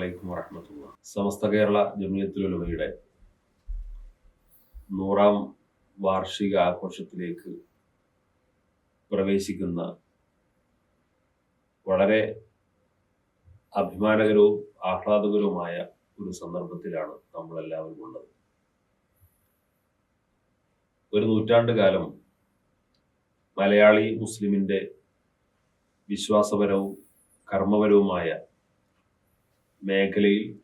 വലൈക്കും വറഹമത്തുള്ള. സമസ്ത കേരള ജമിയത്തുലമയുടെ നൂറാം വാർഷിക ആഘോഷത്തിലേക്ക് പ്രവേശിക്കുന്ന വളരെ അഭിമാനകരവും ആഹ്ലാദകരവുമായ ഒരു സന്ദർഭത്തിലാണ് നമ്മളെല്ലാവരും ഉള്ളത്. ഒരു നൂറ്റാണ്ട് കാലം മലയാളി മുസ്ലിമിന്റെ വിശ്വാസപരവും കർമ്മപരവുമായ മേഖലയിൽ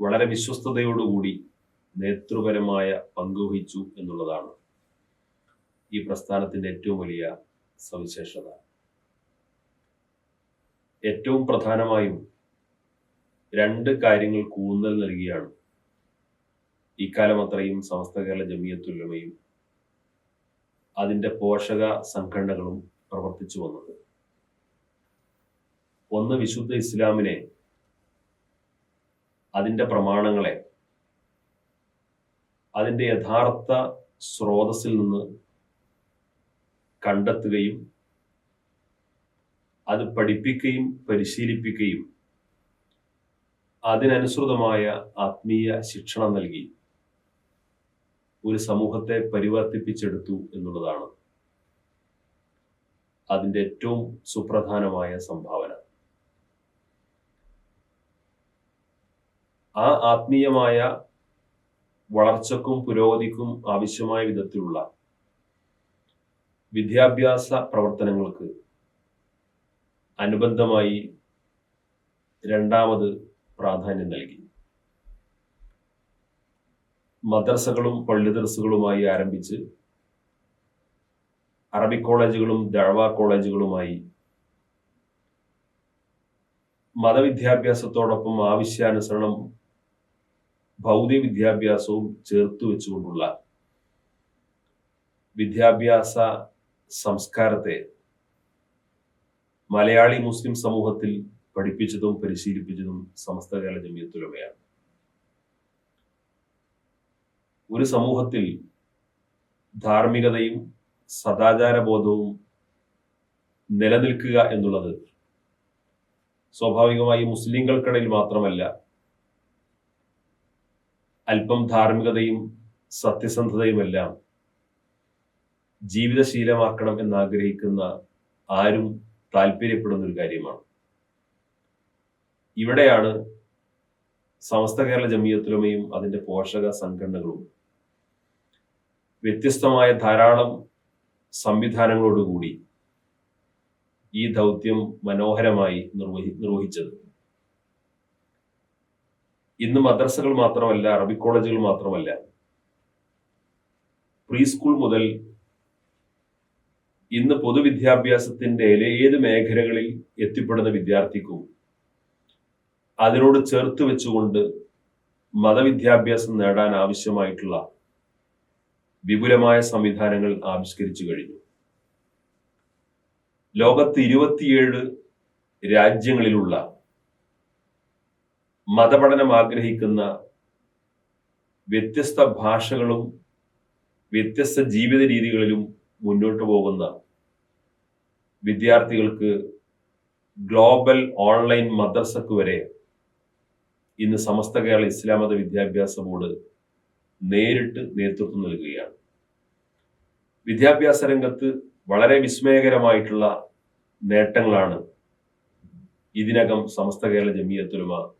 വളരെ വിശ്വസ്തയോടുകൂടി നേതൃപരമായ പങ്കുവഹിച്ചു എന്നുള്ളതാണ് ഈ പ്രസ്ഥാനത്തിന്റെ ഏറ്റവും വലിയ സവിശേഷത. ഏറ്റവും പ്രധാനമായും രണ്ട് കാര്യങ്ങൾ കൂന്നൽ നൽകിയാണ്. ഇക്കാലം അത്രയും സമസ്ത കേരള ജമിയത്തുല്ലമയും അതിന്റെ പോഷക സംഘടനകളും പ്രവർത്തിച്ചു വന്നത്. ഒന്ന് വിശുദ്ധ ഇസ്ലാമിനെ അതിന്റെ പ്രമാണങ്ങളെ അതിന്റെ യഥാർത്ഥ സ്രോതസ്സിൽ നിന്ന് കണ്ടെത്തുകയും അത് പഠിപ്പിക്കുകയും പരിശീലിപ്പിക്കുകയും അതിനനുസൃതമായ ആത്മീയ ശിക്ഷണം നൽകി ഒരു സമൂഹത്തെ പരിവർത്തിപ്പിച്ചെടുത്തു എന്നുള്ളതാണ് അതിന്റെ ഏറ്റവും സുപ്രധാനമായ സംഭാവന. ആ ആത്മീയമായ വളർച്ചക്കും പുരോഗതിക്കും ആവശ്യമായ വിധത്തിലുള്ള വിദ്യാഭ്യാസ പ്രവർത്തനങ്ങൾക്ക് അനുബന്ധമായി രണ്ടാമത് പ്രാധാന്യം നൽകി. മദ്രസകളും പള്ളിദർസുകളുമായി ആരംഭിച്ച് അറബിക് കോളേജുകളും ദഴവ കോളേജുകളുമായി മതവിദ്യാഭ്യാസത്തോടൊപ്പം ആവശ്യാനുസരണം ഭൗതിക വിദ്യാഭ്യാസവും ചേർത്ത് വെച്ചുകൊണ്ടുള്ള വിദ്യാഭ്യാസ സംസ്കാരത്തെ മലയാളി മുസ്ലിം സമൂഹത്തിൽ പഠിപ്പിച്ചതും പരിശീലിപ്പിച്ചതും സമസ്ത കേരള ജമിയത്തുലമയാണ്. ഒരു സമൂഹത്തിൽ ധാർമ്മികതയും സദാചാരബോധവും നിലനിൽക്കുക എന്നുള്ളത് സ്വാഭാവികമായി മുസ്ലിങ്ങൾക്കിടയിൽ മാത്രമല്ല അല്പം ധാർമ്മികതയും സത്യസന്ധതയുമെല്ലാം ജീവിതശീലമാക്കണം എന്നാഗ്രഹിക്കുന്ന ആരും താല്പര്യപ്പെടുന്ന ഒരു കാര്യമാണ്. ഇവിടെയാണ് സമസ്ത കേരള ജമിയത്തുലമയും അതിന്റെ പോഷക സംഘടനകളും വ്യത്യസ്തമായ ധാരാളം സംവിധാനങ്ങളോടുകൂടി ഈ ദൗത്യം മനോഹരമായി നിർവഹി നിർവഹിച്ചത്. ഇന്ന് മദ്രസകൾ മാത്രമല്ല അറബിക് കോളേജുകൾ മാത്രമല്ല പ്രീ സ്കൂൾ മുതൽ ഇന്ന് പൊതുവിദ്യാഭ്യാസത്തിന്റെ ഏത് മേഖലകളിൽ എത്തിപ്പെടുന്ന വിദ്യാർത്ഥിക്കും അതിനോട് ചേർത്ത് വെച്ചുകൊണ്ട് മതവിദ്യാഭ്യാസം നേടാൻ ആവശ്യമായിട്ടുള്ള വിപുലമായ സംവിധാനങ്ങൾ ആവിഷ്കരിച്ചു കഴിഞ്ഞു. ലോകത്ത് ഇരുപത്തിയേഴ് രാജ്യങ്ങളിലുള്ള മതപഠനം ആഗ്രഹിക്കുന്ന വ്യത്യസ്ത ഭാഷകളും വ്യത്യസ്ത ജീവിത രീതികളിലും മുന്നോട്ട് പോകുന്ന വിദ്യാർത്ഥികൾക്ക് ഗ്ലോബൽ ഓൺലൈൻ മദ്രസക്ക് വരെ ഇന്ന് സമസ്ത കേരള ഇസ്ലാം മത വിദ്യാഭ്യാസ ബോർഡ് നേരിട്ട് നേതൃത്വം നൽകുകയാണ്. വിദ്യാഭ്യാസ രംഗത്ത് വളരെ വിസ്മയകരമായിട്ടുള്ള നേട്ടങ്ങളാണ് ഇതിനകം സമസ്ത കേരള ജമിയത്തുലമ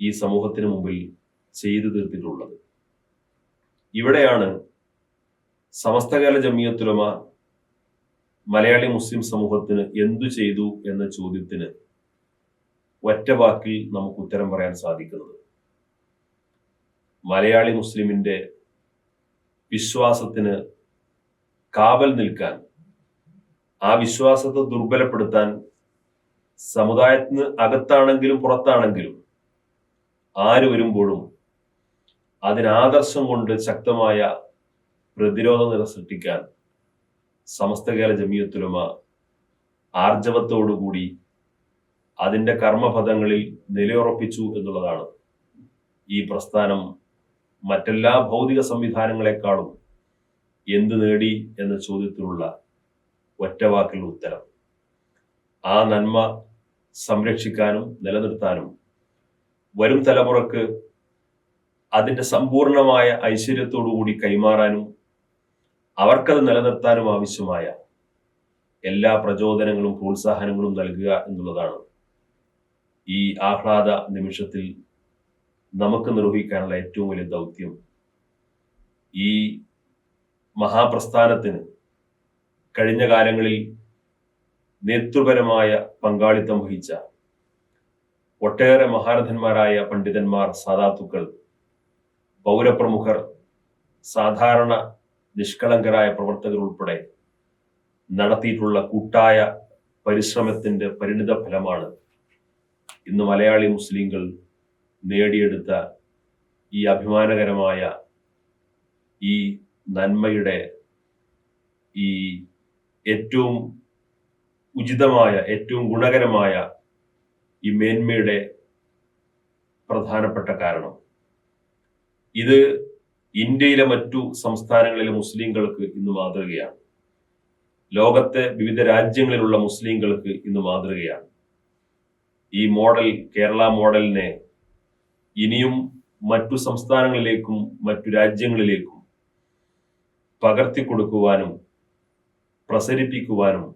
ഈ സമൂഹത്തിന് മുമ്പിൽ ചെയ്തു തീർത്തിട്ടുള്ളത്. ഇവിടെയാണ് സമസ്തകാല ജമിയത്തുലമ മലയാളി മുസ്ലിം സമൂഹത്തിന് എന്തു ചെയ്തു എന്ന ചോദ്യത്തിന് ഒറ്റ വാക്കിൽ നമുക്ക് ഉത്തരം പറയാൻ സാധിക്കുന്നത്. മലയാളി മുസ്ലിമിന്റെ വിശ്വാസത്തിന് കാവൽ നിൽക്കാൻ ആ വിശ്വാസത്തെ ദുർബലപ്പെടുത്താൻ സമുദായത്തിന് അകത്താണെങ്കിലും പുറത്താണെങ്കിലും ആര് വരുമ്പോഴും അതിനാദർശം കൊണ്ട് ശക്തമായ പ്രതിരോധ നില സൃഷ്ടിക്കാൻ സമസ്ത കേര ജമിയത്തുലമ ആർജവത്തോടുകൂടി അതിന്റെ കർമ്മപദങ്ങളിൽ നിലയുറപ്പിച്ചു എന്നുള്ളതാണ് ഈ പ്രസ്ഥാനം മറ്റെല്ലാ ഭൗതിക സംവിധാനങ്ങളെക്കാളും എന്ത് നേടി എന്ന ചോദ്യത്തിനുള്ള ഒറ്റവാക്കിൽ ഉത്തരം. ആ നന്മ സംരക്ഷിക്കാനും നിലനിർത്താനും വരും തലമുറയ്ക്ക് അതിന്റെ സമ്പൂർണമായ ഐശ്വര്യത്തോടു കൂടി കൈമാറാനും അവർക്കത് നിലനിർത്താനും ആവശ്യമായ എല്ലാ പ്രചോദനങ്ങളും പ്രോത്സാഹനങ്ങളും നൽകുക എന്നുള്ളതാണ് ഈ ആഹ്ലാദ നിമിഷത്തിൽ നമുക്ക് നിർവഹിക്കാനുള്ള ഏറ്റവും വലിയ ദൗത്യം. ഈ മഹാപ്രസ്ഥാനത്തിന് കഴിഞ്ഞ കാലങ്ങളിൽ നേതൃപരമായ പങ്കാളിത്തം വഹിച്ച ഒട്ടേറെ മഹാരഥന്മാരായ പണ്ഡിതന്മാർ സാധാത്തുക്കൾ പൗരപ്രമുഖർ സാധാരണ നിഷ്കളങ്കരായ പ്രവർത്തകർ ഉൾപ്പെടെ നടത്തിയിട്ടുള്ള കൂട്ടായ പരിശ്രമത്തിന്റെ പരിണിത ഫലമാണ് ഇന്ന് മലയാളി മുസ്ലിങ്ങൾ നേടിയെടുത്ത ഈ അഭിമാനകരമായ ഈ നന്മയുടെ ഈ ഏറ്റവും ഉചിതമായ ഏറ്റവും ഗുണകരമായ ഈ മേന്മയുടെ പ്രധാനപ്പെട്ട കാരണം. ഇത് ഇന്ത്യയിലെ മറ്റു സംസ്ഥാനങ്ങളിലെ മുസ്ലിങ്ങൾക്ക് ഇന്ന് മാതൃകയാണ്. ലോകത്തെ വിവിധ രാജ്യങ്ങളിലുള്ള മുസ്ലിങ്ങൾക്ക് ഇന്ന് മാതൃകയാണ്. ഈ മോഡൽ കേരള മോഡലിനെ ഇനിയും മറ്റു സംസ്ഥാനങ്ങളിലേക്കും മറ്റു രാജ്യങ്ങളിലേക്കും പകർത്തി കൊടുക്കുവാനും പ്രസരിപ്പിക്കുവാനും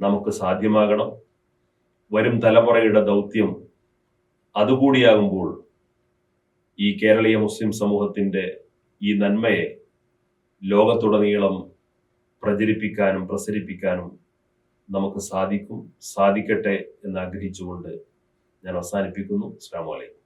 നമുക്ക് സാധ്യമാകണം. വരും തലമുറയുടെ ദൗത്യം അതുകൂടിയാകുമ്പോൾ ഈ കേരളീയ മുസ്ലിം സമൂഹത്തിന്റെ ഈ നന്മയെ ലോകത്തുടനീളം പ്രചരിപ്പിക്കാനും പ്രസരിപ്പിക്കാനും നമുക്ക് സാധിക്കും സാധിക്കട്ടെ എന്ന് ആഗ്രഹിച്ചുകൊണ്ട് ഞാൻ അവസാനിപ്പിക്കുന്നു. അസ്സാം വലൈക്കും